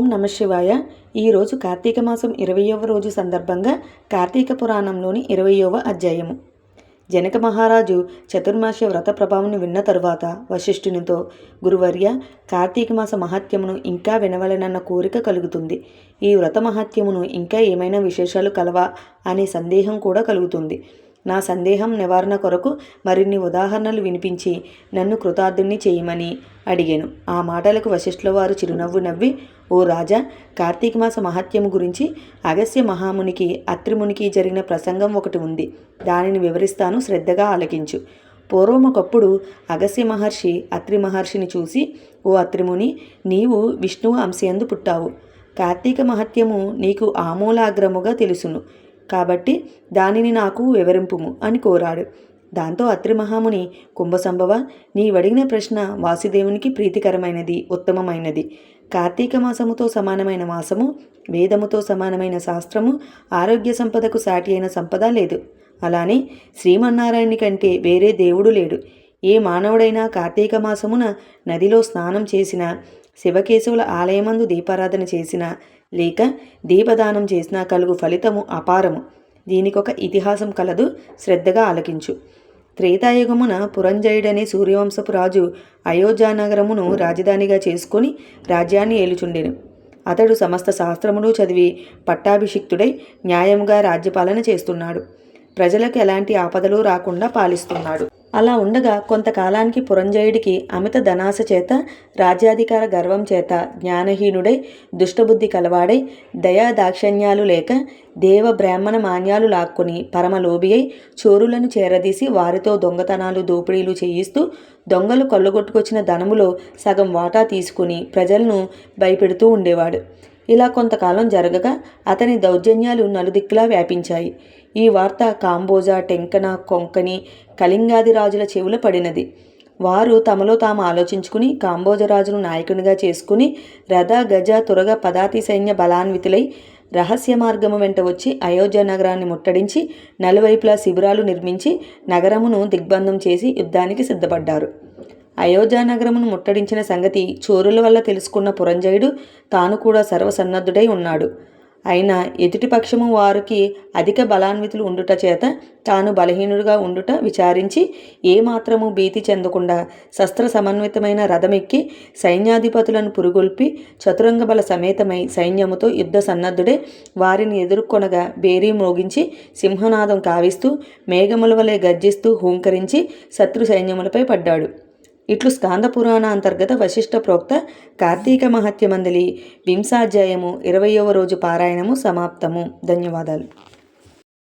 ఓం నమ శివాయ. ఈరోజు కార్తీక మాసం ఇరవయవ రోజు సందర్భంగా కార్తీక పురాణంలోని ఇరవయవ అధ్యాయము. జనక మహారాజు చతుర్మాస వ్రత ప్రభావం విన్న తరువాత వశిష్ఠునితో గురువర్య కార్తీక మాస మహత్యమును ఇంకా వినవలనన్న కోరిక కలుగుతుంది. ఈ వ్రత మహత్యమును ఇంకా ఏమైనా విశేషాలు కలవా? అనే సందేహం కూడా కలుగుతుంది. నా సందేహం నివారణ కొరకు మరిన్ని ఉదాహరణలు వినిపించి నన్ను కృతార్థుణ్ణి చేయమని అడిగాను. ఆ మాటలకు వశిష్ఠుల వారు చిరునవ్వు నవ్వి ఓ రాజా కార్తీక మాస మహత్యము గురించి అగస్య మహామునికి అత్రిమునికి జరిగిన ప్రసంగం ఒకటి ఉంది. దానిని వివరిస్తాను శ్రద్ధగా ఆలకించు. పూర్వం ఒకప్పుడు అగస్య మహర్షి అత్రి మహర్షిని చూసి ఓ అత్రిముని నీవు విష్ణువు అంశయందు పుట్టావు. కార్తీక మహత్యము నీకు ఆమూలాగ్రముగా తెలుసును. కాబట్టి దానిని నాకు వివరింపుము అని కోరాడు. దాంతో అత్రి మహాముని కుంభసంభవ నీవడిగిన ప్రశ్న వాసుదేవునికి ప్రీతికరమైనది ఉత్తమమైనది. కార్తీక మాసముతో సమానమైన మాసము వేదముతో సమానమైన శాస్త్రము ఆరోగ్య సంపదకు సాటి అయిన సంపద లేదు. అలానే శ్రీమన్నారాయణ కంటే వేరే దేవుడు లేడు. ఏ మానవుడైనా కార్తీక మాసమున నదిలో స్నానం చేసిన శివకేశవుల ఆలయమందు దీపారాధన చేసిన లేక దీపదానం చేసినా కలుగు ఫలితము అపారము. దీనికొక ఇతిహాసం కలదు శ్రద్ధగా ఆలకించు. త్రేతాయుగమున పురంజయుడనే సూర్యవంశపు రాజు అయోధ్యానగరమును రాజధానిగా చేసుకొని రాజ్యాన్ని ఏలుచుండెను. అతడు సమస్త శాస్త్రములు చదివి పట్టాభిషిక్తుడై న్యాయముగా రాజ్యపాలన చేస్తున్నాడు. ప్రజలకు ఎలాంటి ఆపదలు రాకుండా పాలిస్తున్నాడు. అలా ఉండగా కొంతకాలానికి పురంజయుడికి అమిత ధనాశ చేత రాజ్యాధికార గర్వం చేత జ్ఞానహీనుడై దుష్టబుద్ధి కలవాడై దయా దాక్షణ్యాలు లేక దేవ బ్రాహ్మణ మాన్యాలు లాక్కుని పరమలోబి అయి చోరులను చేరదీసి వారితో దొంగతనాలు దోపిడీలు చేయిస్తూ దొంగలు కొల్లగొట్టుకొచ్చిన ధనములో సగం వాటా తీసుకుని ప్రజలను భయపెడుతూ ఉండేవాడు. ఇలా కొంతకాలం జరగగా అతని దౌర్జన్యాలు నలుదిక్కులా వ్యాపించాయి. ఈ వార్త కాంబోజ టెంకన కొంకణి కళింగాది రాజుల చెవుల పడినది. వారు తమలో తాము ఆలోచించుకుని కాంబోజరాజును నాయకునిగా చేసుకుని రథ గజ తురగ పదాతి సైన్య బలాన్వితులై రహస్య మార్గము వెంట వచ్చి అయోధ్య నగరాన్ని ముట్టడించి నలువైపులా శిబిరాలు నిర్మించి నగరమును దిగ్బంధం చేసి యుద్ధానికి సిద్ధపడ్డారు. అయోధ్య నగరమును ముట్టడించిన సంగతి చోరుల వల్ల తెలుసుకున్న పురంజయుడు తాను కూడా సర్వసన్నద్ధుడై ఉన్నాడు. అయినా ఎదుటిపక్షము వారికి అధిక బలాన్వితులు ఉండుట చేత తాను బలహీనుడుగా ఉండుట విచారించి ఏమాత్రము భీతి చెందకుండా శస్త్ర సమన్వితమైన రథమెక్కి సైన్యాధిపతులను పురుగొల్పి చతురంగ బల సమేతమై సైన్యముతో యుద్ధ సన్నద్ధుడే వారిని ఎదుర్కొనగా బేరీ మోగించి సింహనాదం కావిస్తూ మేఘముల వలె గర్జిస్తూ హూంకరించి శత్రు సైన్యములపై పడ్డాడు. ఇట్లు స్కాంద పురాణ అంతర్గత వశిష్ట ప్రోక్త కార్తీక మహత్యమందలి వింసాధ్యాయము ఇరవయవ రోజు పారాయణము సమాప్తము ధన్యవాదాలు